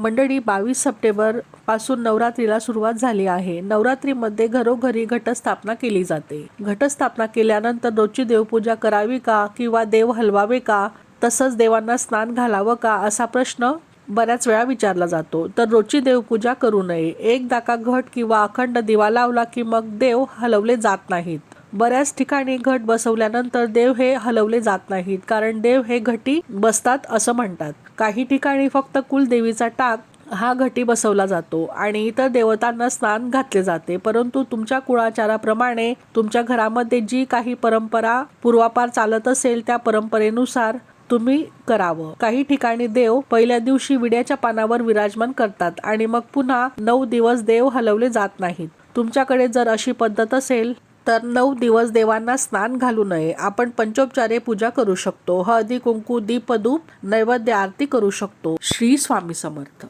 मंडळी बावीस सप्टेंबरपासून नवरात्रीला सुरुवात झाली आहे. नवरात्रीमध्ये घरोघरी घटस्थापना केली जाते. घटस्थापना केल्यानंतर रोजची देवपूजा करावी का किंवा देव हलवावे का? तसंच देवांना स्नान घालावं का? असा प्रश्न बऱ्याच वेळा विचारला जातो. तर रोजची देवपूजा करू नये. एकदा का घट किंवा अखंड दिवा लावला की मग देव हलवले जात नाहीत. बऱ्याच ठिकाणी घट बसवल्यानंतर देव हे हलवले जात नाहीत. कारण देव हे घटी बसतात असं म्हणतात. काही ठिकाणी फक्त कुलदेवीचा टाक हा घटी बसवला जातो आणि इतर देवतांना स्नान घातले जाते. परंतु तुमच्या कुळाचाराप्रमाणे तुमच्या घरामध्ये जी काही परंपरा पूर्वापार चालत असेल त्या परंपरेनुसार तुम्ही करावं. काही ठिकाणी देव पहिल्या दिवशी विड्याच्या पानावर विराजमान करतात आणि मग पुन्हा नऊ दिवस देव हलवले जात नाहीत. तुमच्याकडे जर अशी पद्धत असेल तर नऊ दिवस देवांना स्नान घालू नये. आपण पंचोपचारे पूजा करू शकतो. हळदी कुंकू दीपधूप नैवेद्य आरती करू शकतो. श्री स्वामी समर्थ.